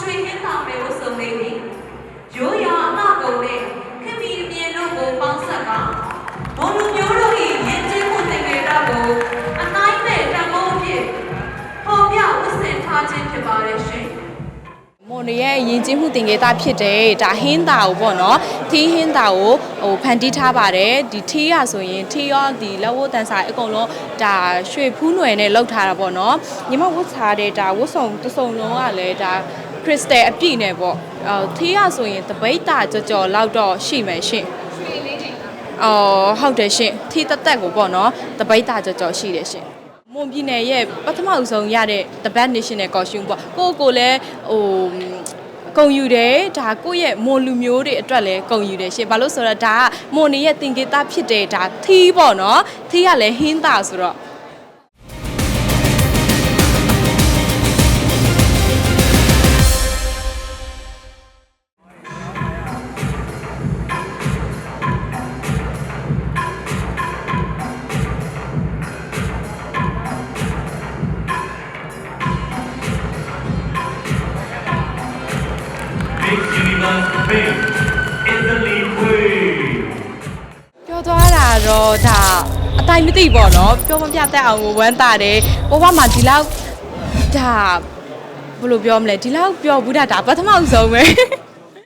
ရွှေဝါရောင်ရွှေဟင်းသာပဲလို့ဆိုနေပြီရိုးရာအမကုံနဲ့ခင်မီအမြင်တို့ကိုပေါင်းဆက်ကဘုံလူမျိုးတို့၏ယဉ်ကျေးမှုသင်္ကေတကိုအနိုင်မဲ့တံမိုးအဖြစ်ပေါ်ပြဝတ်ဆင်ထားခြင်းဖြစ်ပါတယ်ရှင်မွန်ရဲ့ယဉ်ကျေးမှုတင်ကေတာဖြစ်တယ်ဒါဟင်းတာကိုပေါ့နော်ထီးဟင်းတာကိုဟိုဖန်တီးထားပါတယ်ဒီထီးရဆိုရင်ထီးရောဒီလက်ဝတ်တန်စာအကုန်လုံးဒါရွှေဖူးနွယ်နဲ့လောက်ထားတာပေါ့နော်ညီမဝတ်ထားတဲ့ဒါဝတ်စုံတစ်စုံလုံးကလည်းဒါ ခရစ်စတယ်အပြည့်နဲ့ပေါ့အော်ထီးရဆိုရင်တပိတ်တာကြော်ကြော်လောက်တော့ရှိမယ်ရှင်အော်ဟုတ်တယ်ရှင်ထီးတက်တက်ကိုပေါ့နော်တပိတ်တာကြော်ကြော်ရှိတယ်ရှင်မွန်ပြည်နယ်ရဲ့ပထမအဆုံးရတဲ့ The Bad National Costume ပေါ့ကိုယ့်ကိုယ်လည်းဟိုကုံယူတယ်ဒါကိုယ့်ရဲ့မွန်လူမျိုးတွေအတွက်လည်းကုံယူတယ်ရှင်ဘာလို့ဆိုတော့ဒါကမွန်နေရဲ့သင်္ကေတဖြစ်တဲ့ဒါသီးပေါ့နော်သီးကလည်းဟင်းတာဆိုတော့ တာတော့ဒါအတိုင်းမသိပေါ့နော်ပြောမပြတတ်အောင်ဝမ်းတာတယ်ဘဝမှာဒီလောက်ဒါဘယ်လိုပြောမလဲဒီလောက်ပြောဘူးတာဒါပထမအဆုံးပဲ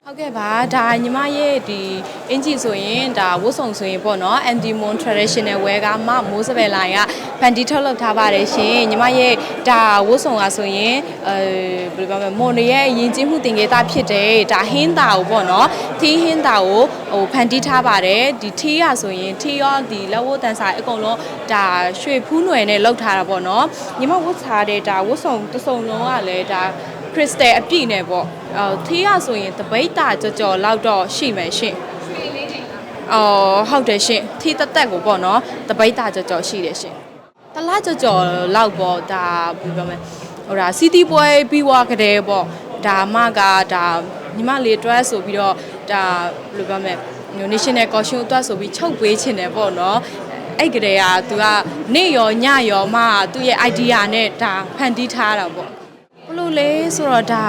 ဟုတ်ကဲ့ပါဒါညီမရဲ့ဒီအင်ဂျီဆိုရင်ဒါဝတ်စုံဆိုရင်ပေါ့နော် anti mon traditional wear ကမမိုးစပယ်လိုင်းကဖန်တီထုတ်လုပ်ထားပါတယ်ရှင်ညီမရဲ့ဒါဝတ်စုံကဆိုရင်အဲဘယ်လိုပြောမလဲမွန်ရဲ့ယဉ်ကျေးမှုတင်ကေတာဖြစ်တယ်ဒါဟင်းတာကိုပေါ့နော်သီးဟင်းတာကိုဟိုဖန်တီးထားပါတယ်ဒီထီးရဆိုရင်ထီးရောဒီလက်ဝတ်တန်စာအကုန်လုံးဒါရွှေဖူးနွယ်နဲ့လောက်ထားတာပေါ့နော်ညီမဝတ်ထားတဲ့ဒါဝတ်စုံတစ်စုံလုံးကလည်းဒါခရစ်စတယ်အပြည့်နဲ့ပေါ့အော် သီးရဆိုရင်တပိတ်တာကြော်ကြော်လောက်တော့ရှိမယ်ရှင်အော်ဟုတ်တယ်ရှင်ထီးတက်တက်ကိုပေါ့နော်တပိတ်တာကြော်ကြော်ရှိတယ်ရှင်တလားကြော်ကြော်လောက်ပေါ့ဒါဘယ်လိုပြောမလဲဟိုဒါစီတီပွဲပြီးွားကြတဲ့ပေါ့ဒါမှကဒါညီမလေးအတွက်ဆိုပြီးတော့ဒါဘယ်လိုပြောမလဲ national costume အတွက်ဆိုပြီးချုပ်ပေးခြင်းတယ်ပေါ့နော်အဲ့ကလေးကသူကနေရောညရောမှသူ့ရဲ့ idea နဲ့ဒါဖန်တီးထားတာပေါ့ဘ လို့လဲဆိုတော့ဒါ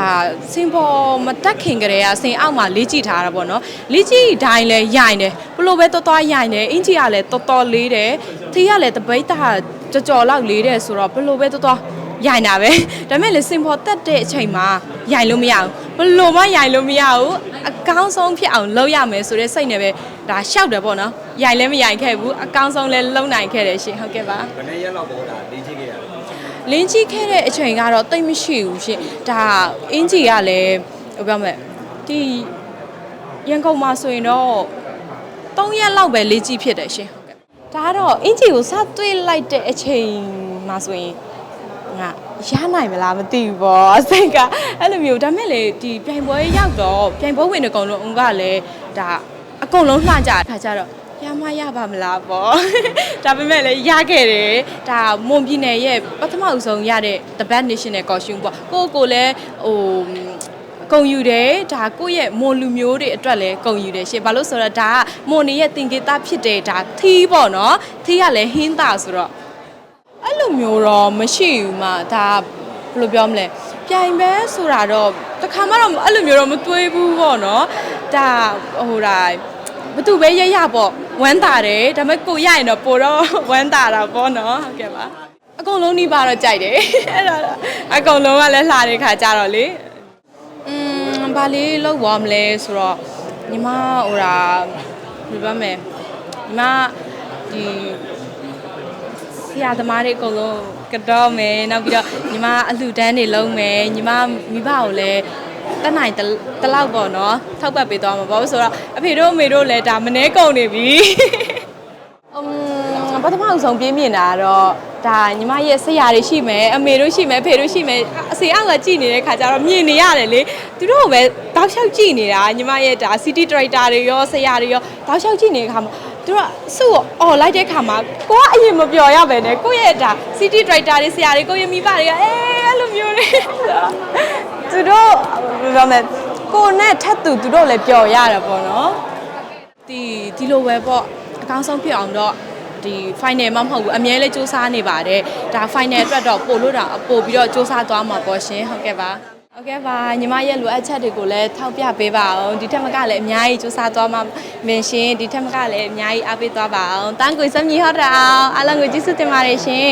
စင်ပေါ်မတက်ခင်ကလေးကစင်အောက်မှာလေးကြည့်ထားတာပေါ့နော်လေးကြည့်တိုင်းလဲရိုင်တယ်ဘလို့ပဲတော်တော်ရိုင်တယ်အင်ဂျီကလည်းတော်တော်လေးတယ်သီးကလည်းတပိတ်တာကြော်ကြော်လောက်လေးတယ်ဆိုတော့ဘလို့ပဲတော်တော်ရိုင်တာပဲဒါပေမဲ့လေစင်ပေါ်တက်တဲ့အချိန်မှာရိုင်လို့မရဘူးဘလို့မှရိုင်လို့မရဘူးအကောင်းဆုံးဖြစ်အောင်လုပ်ရမယ်ဆိုတဲ့စိတ်နဲ့ပဲဒါရှောက်တယ်ပေါ့နော်ရိုင်လည်းမရိုင်ခဲ့ဘူးအကောင်းဆုံးလည်းလုပ်နိုင်ခဲ့တယ်ရှင်ဟုတ်ကဲ့ပါဘယ်နဲ့ရက်လောက်ပေါ်တာလေ့ကျင့်ခဲ့ရ လဲလင်းကြီးခဲ့တဲ့အချိန်ကတော့တိတ်မရှိဘူးရှင်ဒါအင်ဂျီကလည်းဟိုပြောမယ်ဒီရန်ကုန်မှာဆိုရင်တော့3ရက်လောက်ပဲလေးကြီးဖြစ်တယ်ရှင်ဟုတ်ကဲ့ဒါကတော့အင်ဂျီကိုစတွေ့လိုက်တဲ့အချိန်မှာဆိုရင်ငါရနိုင်မလားမသိဘူးပေါ့အစိတ်ကအဲ့လိုမျိုးဒါမဲ့လေဒီပြိုင်ပွဲရောက်တော့ပြိုင်ပွဲဝင်တဲ့ကောင်လုံးကလည်းဒါအကုန်လုံးလှကြတာခါကြတော့ ရမရပါမလားပေါ့ဒါပေမဲ့လည်းရခဲ့တယ်ဒါမွန်ပြည်နယ်ရဲ့ပထမအဆုံးရတဲ့ The Bad National Costume ပေါ့ကိုယ့်ကိုယ်လည်းဟိုကုံယူတယ်ဒါကိုယ့်ရဲ့မွန်လူမျိုးတွေအတွက်လည်းကုံယူတယ်ရှင်ဘာလို့ဆိုတော့ဒါကမွန်နေရဲ့သင်္ကေတဖြစ်တဲ့ဒါသီးပေါ့နော်သီးကလည်းဟင်းတာဆိုတော့အဲ့လိုမျိုးတော့မရှိဘူးမဒါဘယ်လိုပြောမလဲပြိုင်ပဲဆိုတာတော့တခါမှတော့အဲ့လိုမျိုးတော့မတွေးဘူးပေါ့နော်ဒါဟိုဒါဘသူပဲရရပေါ့ ဝမ်းတာတယ်ဒါပေမဲ့ကိုရရင်တော့ပိုတော့ဝမ်းတာတာပေါ့နော်ဟုတ်ကဲ့ပါအကုန်လုံးနှီးပါတော့ကြိုက်တယ်အဲ့ဒါအကုန်လုံးကလည်းလှတဲ့ခါကြတော့လေอืมဘာလေးလောက်သွားမလဲဆိုတော့ညီမဟိုဒါဘယ်လိုပြောမလဲညီမဒီဆရာသမားတွေအကုန်လုံးကတော့မယ်နောက်ပြီးတော့ညီမအလှူဒန်းတွေလုံးမယ်ညီမမိဘကိုလည်း တက်နိုင်တစ်တစ်လောက်ပေါ့နော်ထောက်ပတ်ပေးသွားမှာပေါ့ဆိုတော့အဖေတို့အမေတို့လည်းဒါမနှဲကုန်နေပြီအမ်ပထမအဆုံးပြင်းမြင်တာကတော့ဒါညီမရဲ့ဆရာတွေရှိမယ်အမေတို့ရှိမယ်အဖေတို့ရှိမယ်အစီအောက်ကကြည်နေတဲ့ခါကျတော့မြင်နေရတယ်လေသူတို့ကပဲတောက်လျှောက်ကြည်နေတာညီမရဲ့ဒါ city director တွေရောဆရာတွေရောတောက်လျှောက်ကြည်နေတဲ့ခါမှာသူတို့ကစုကိုអော်လိုက်တဲ့ခါမှာကိုကအရင်မပျော်ရပဲနဲ့ကိုရဲ့ဒါ city director တွေဆရာတွေကိုရဲ့မိဘတွေကအေးအဲ့လိုမျိုးလေး သူတို့ဘယ်လိုလဲကိုနဲ့ထပ်သူသူတို့လည်းပျော်ရတယ်ပေါ့နော်ဒီဒီလိုပဲပေါ့အကောင်းဆုံးဖြစ်အောင်တော့ဒီ final မမဟုတ်ဘူးအမြဲလေးစူးစမ်းနေပါတယ်ဒါ final အတွက်တော့ပို့လို့တာပို့ပြီးတော့စူးစမ်းသွားမှာပေါ့ရှင်ဟုတ်ကဲ့ပါဟုတ်ကဲ့ပါညီမရဲ့လိုအပ်ချက်တွေကိုလည်းထောက်ပြပေးပါအောင်ဒီထက်မကလည်းအများကြီးစူးစမ်းသွားမှာမင်ရှင်ဒီထက်မကလည်းအများကြီးအားပေးသွားပါအောင်တန်းကိုစမ်းမြေဟောတာအောင်အားလုံးကိုကျေးဇူးတင်ပါတယ်ရှင်